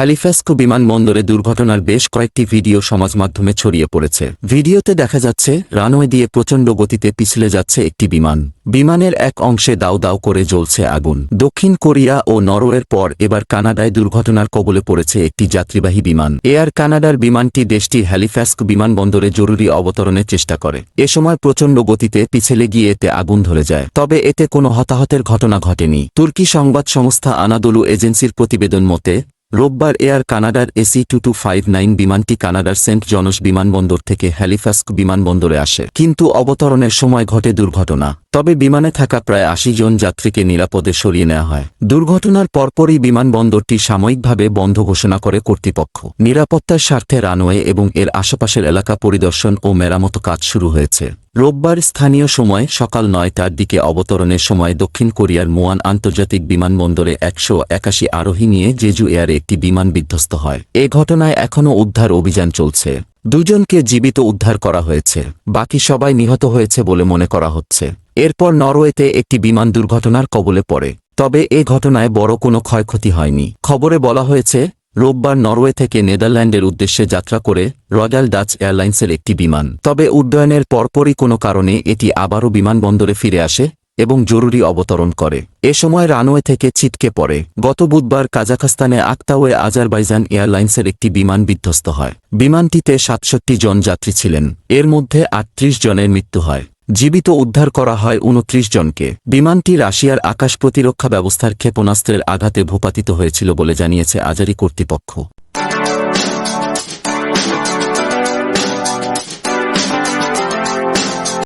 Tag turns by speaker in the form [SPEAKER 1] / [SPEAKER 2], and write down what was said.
[SPEAKER 1] হ্যালিফ্যাস্কো বিমানবন্দরে দুর্ঘটনার বেশ কয়েকটি ভিডিও সমাজ মাধ্যমে ছড়িয়ে পড়েছে। ভিডিওতে দেখা যাচ্ছে, রানওয়ে দিয়ে প্রচণ্ড গতিতে পিছলে যাচ্ছে একটি বিমান। বিমানের এক অংশে দাউ দাউ করে জ্বলছে আগুন। দক্ষিণ কোরিয়া ও নরওয়ের পর এবার কানাডায় দুর্ঘটনার কবলে পড়েছে একটি যাত্রীবাহী বিমান। এয়ার কানাডার বিমানটি দেশটির হ্যালিফ্যাস্ক বিমানবন্দরে জরুরি অবতরণের চেষ্টা করে। এ সময় প্রচণ্ড গতিতে পিছলে গিয়ে এতে আগুন ধরে যায়। তবে এতে কোনো হতাহতের ঘটনা ঘটেনি। তুর্কি সংবাদ সংস্থা আনাদোলু এজেন্সির প্রতিবেদন মতে রোববার এয়ার কানাডার AC two two five nine বিমানটি কানাডার সেন্ট জনস বিমানবন্দর থেকে হ্যালিফ্যাস্ক বিমানবন্দরে আসে। কিন্তু অবতরণের সময় ঘটে দুর্ঘটনা। তবে বিমানে থাকা প্রায় আশি জন যাত্রীকে নিরাপদে সরিয়ে নেওয়া হয়। দুর্ঘটনার পরপরই বিমানবন্দরটি সাময়িকভাবে বন্ধ ঘোষণা করে কর্তৃপক্ষ। নিরাপত্তার স্বার্থে রানওয়ে এবং এর আশেপাশের এলাকা পরিদর্শন ও মেরামত কাজ শুরু হয়েছে। রোববার স্থানীয় সময় সকাল নয়টার দিকে অবতরণের সময় দক্ষিণ কোরিয়ার মোয়ান আন্তর্জাতিক বিমানবন্দরে একশো একাশি আরোহী নিয়ে জেজু এয়ারে একটি বিমান বিধ্বস্ত হয়। এ ঘটনায় এখনও উদ্ধার অভিযান চলছে। দুজনকে জীবিত উদ্ধার করা হয়েছে। বাকি সবাই নিহত হয়েছে বলে মনে করা হচ্ছে। এরপর নরওয়েতে একটি বিমান দুর্ঘটনার কবলে পড়ে। তবে এ ঘটনায় বড় কোনো ক্ষয়ক্ষতি হয়নি। খবরে বলা হয়েছে রোববার নরওয়ে থেকে নেদারল্যান্ডের উদ্দেশ্যে যাত্রা করে রয়্যাল ডাচ এয়ারলাইন্সের একটি বিমান। তবে উড্ডয়নের পরপরই কোনো কারণে এটি আবারও বিমানবন্দরে ফিরে আসে এবং জরুরি অবতরণ করে। এ সময় রানওয়ে থেকে ছিটকে পড়ে। গত বুধবার কাজাখস্তানে আক্তাওয়ে আজারবাইজান এয়ারলাইন্সের একটি বিমান বিধ্বস্ত হয়। বিমানটিতে সাতষট্টি জন যাত্রী ছিলেন। এর মধ্যে আটত্রিশ জনের মৃত্যু হয়। জীবিত উদ্ধার করা হয় উনত্রিশ জনকে। বিমানটি রাশিয়ার আকাশ প্রতিরক্ষা ব্যবস্থার ক্ষেপণাস্ত্রের আঘাতে ভূপাতিত হয়েছিল বলে জানিয়েছে আজারি কর্তৃপক্ষ।